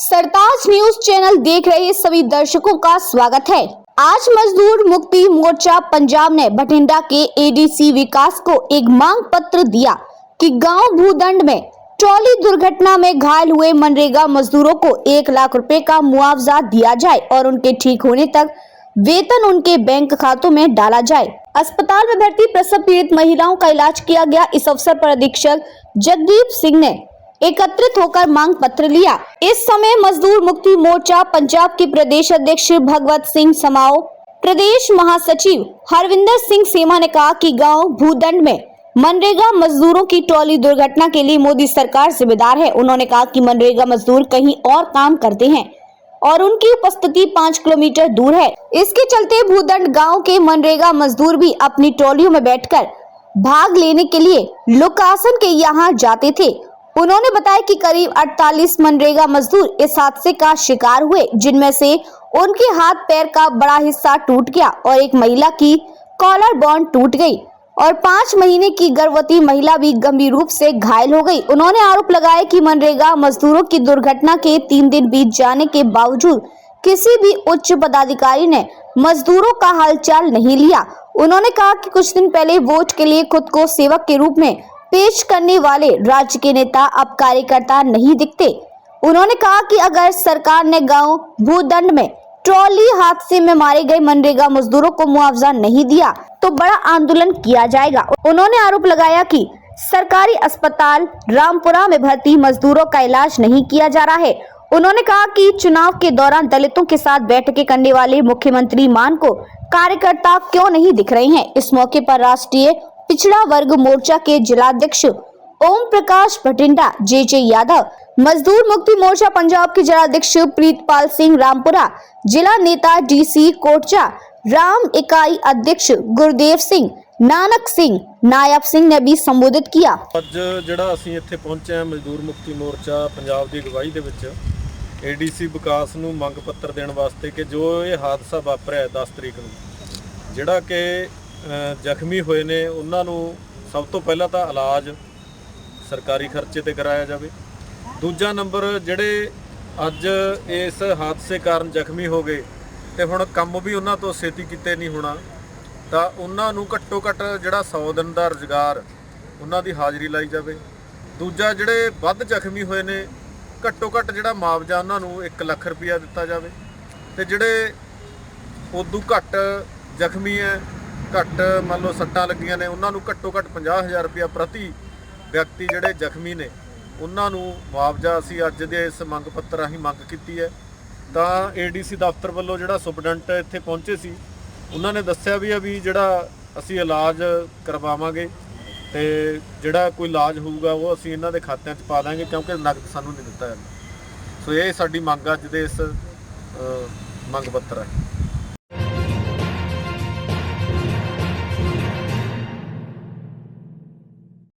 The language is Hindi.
सरताज न्यूज़ चैनल देख रहे सभी दर्शकों का स्वागत है। आज मजदूर मुक्ति मोर्चा पंजाब ने बठिंडा के एडीसी विकास को एक मांग पत्र दिया कि गाँव भूदंड में ट्रॉली दुर्घटना में घायल हुए मनरेगा मजदूरों को एक लाख रुपए का मुआवजा दिया जाए और उनके ठीक होने तक वेतन उनके बैंक खातों में डाला जाए। अस्पताल में भर्ती प्रसव पीड़ित महिलाओं का इलाज किया गया। इस अवसर पर अधीक्षक जगदीप सिंह ने एकत्रित होकर मांग पत्र लिया। इस समय मजदूर मुक्ति मोर्चा पंजाब के प्रदेश अध्यक्ष भगवत सिंह समाओ, प्रदेश महासचिव हरविंदर सिंह सेमा ने कहा कि गाँव भूदंड में मनरेगा मजदूरों की ट्रॉली दुर्घटना के लिए मोदी सरकार जिम्मेदार है। उन्होंने कहा कि मनरेगा मजदूर कहीं और काम करते हैं और उनकी उपस्थिति पाँच किलोमीटर दूर है। इसके चलते भूदंड गाँव के मनरेगा मजदूर भी अपनी ट्रॉलियों में बैठकर भाग लेने के लिए लोकासन के यहाँ जाते थे। उन्होंने बताया कि करीब 48 मनरेगा मजदूर इस हादसे का शिकार हुए, जिनमें से उनके हाथ पैर का बड़ा हिस्सा टूट गया और एक महिला की कॉलर बॉन्ड टूट गई और पाँच महीने की गर्भवती महिला भी गंभीर रूप से घायल हो गई। उन्होंने आरोप लगाया कि मनरेगा मजदूरों की दुर्घटना के तीन दिन बीत जाने के बावजूद किसी भी उच्च पदाधिकारी ने मजदूरों का हालचाल नहीं लिया। उन्होंने कहा कि कुछ दिन पहले वोट के लिए खुद को सेवक के रूप में पेश करने वाले राज्य के नेता अब कार्यकर्ता नहीं दिखते। उन्होंने कहा कि अगर सरकार ने गाँव भूदंड में ट्रॉली हादसे में मारे गए मनरेगा मजदूरों को मुआवजा नहीं दिया तो बड़ा आंदोलन किया जाएगा। उन्होंने आरोप लगाया कि सरकारी अस्पताल रामपुरा में भर्ती मजदूरों का इलाज नहीं किया जा रहा है। उन्होंने कहा कि चुनाव के दौरान दलितों के साथ बैठकें करने वाले मुख्यमंत्री मान को कार्यकर्ता क्यों नहीं दिख रहे हैं? इस मौके पर राष्ट्रीय पिछड़ा वर्ग मोर्चा के जिलाध्यक्ष ओम प्रकाश भटिंडा जे जे यादव मजदूर मुक्ति मोर्चा पंजाब के जिलाध्यक्ष प्रीतपाल सिंह रामपुरा जिला नेता डीसी कोटचा राम इकाई अध्यक्ष गुरदेव सिंह नानक सिंह नायब सिंह ने भी संबोधित किया ਅੱਜ ਜਿਹੜਾ ਅਸੀਂ ਇੱਥੇ ਪਹੁੰਚੇ ਹਾਂ ਮਜ਼ਦੂਰ ਮੁਕਤੀ ਮੋਰਚਾ ਪੰਜਾਬ ਦੀ ਅਗਵਾਈ ਦੇ ਵਿੱਚ ਏਡੀਸੀ ਵਿਕਾਸ ਨੂੰ ਮੰਗ ਪੱਤਰ ਦੇਣ ਵਾਸਤੇ ਕਿ ਜੋ ਇਹ ਹਾਦਸਾ ਵਾਪਰਿਆ ਹੈ 10 ਤਰੀਕ ਨੂੰ ਜਿਹੜਾ ਕਿ ਅ, ਜ਼ਖਮੀ ਹੋਏ ਨੇ, ਉਹਨਾਂ ਨੂੰ ਸਭ ਤੋਂ ਪਹਿਲਾਂ ਤਾਂ ਇਲਾਜ ਸਰਕਾਰੀ ਖਰਚੇ ਤੇ ਕਰਾਇਆ ਜਾਵੇ। ਦੂਜਾ ਨੰਬਰ, ਜਿਹੜੇ ਅੱਜ ਇਸ ਹਾਦਸੇ ਕਾਰਨ ਜ਼ਖਮੀ ਹੋ ਗਏ ਤੇ ਹੁਣ ਕੰਮ ਵੀ ਉਹਨਾਂ ਤੋਂ ਛੇਤੀ ਕੀਤੇ ਨਹੀਂ ਹੋਣਾ, ਤਾਂ ਉਹਨਾਂ ਨੂੰ ਘੱਟੋ ਘੱਟ ਜਿਹੜਾ 100 ਦਿਨ ਦਾ ਰੁਜ਼ਗਾਰ ਉਹਨਾਂ ਦੀ ਹਾਜ਼ਰੀ ਲਾਈ ਜਾਵੇ। ਦੂਜਾ, ਜਿਹੜੇ ਵੱਧ ਜ਼ਖਮੀ ਹੋਏ ਨੇ, ਘੱਟੋ ਘੱਟ ਜਿਹੜਾ ਮੁਆਵਜ਼ਾ ਉਹਨਾਂ ਨੂੰ 1 ਲੱਖ ਰੁਪਇਆ ਦਿੱਤਾ ਜਾਵੇ ਤੇ ਜਿਹੜੇ ਉਦੋਂ ਘੱਟ ਜ਼ਖਮੀ ਹੈ ਘੱਟ ਮੰਨ ਲਓ ਸੱਟਾਂ ਲੱਗੀਆਂ ਨੇ, ਉਹਨਾਂ ਨੂੰ ਘੱਟੋ ਘੱਟ 50000 ਰੁਪਇਆ ਪ੍ਰਤੀ ਵਿਅਕਤੀ ਜਿਹੜੇ ਜ਼ਖਮੀ ਨੇ, ਉਹਨਾਂ ਨੂੰ ਮੁਆਵਜ਼ਾ ਅਸੀਂ ਅੱਜ ਦੇ ਇਸ ਮੰਗ ਪੱਤਰ ਰਾਹੀਂ ਮੰਗ ਕੀਤੀ ਹੈ। ਤਾਂ ਏਡੀਸੀ ਦਫ਼ਤਰ ਵੱਲੋਂ ਜਿਹੜਾ ਸੁਪਰਡੈਂਟ ਇੱਥੇ ਪਹੁੰਚੇ ਸੀ, ਉਹਨਾਂ ਨੇ ਦੱਸਿਆ ਵੀ ਆ ਵੀ ਜਿਹੜਾ ਅਸੀਂ ਇਲਾਜ ਕਰਵਾਵਾਂਗੇ ਤੇ ਜਿਹੜਾ ਕੋਈ ਇਲਾਜ ਹੋਊਗਾ ਉਹ ਅਸੀਂ ਇਹਨਾਂ ਦੇ ਖਾਤਿਆਂ 'ਚ ਪਾ ਦਾਂਗੇ ਕਿਉਂਕਿ ਨਕਦ ਸਾਨੂੰ ਨਹੀਂ ਦਿੱਤਾ ਜਾਂਦਾ। ਸੋ ਇਹ ਸਾਡੀ ਮੰਗ ਅੱਜ ਦੇ ਇਸ ਮੰਗ ਪੱਤਰ ਹੈ।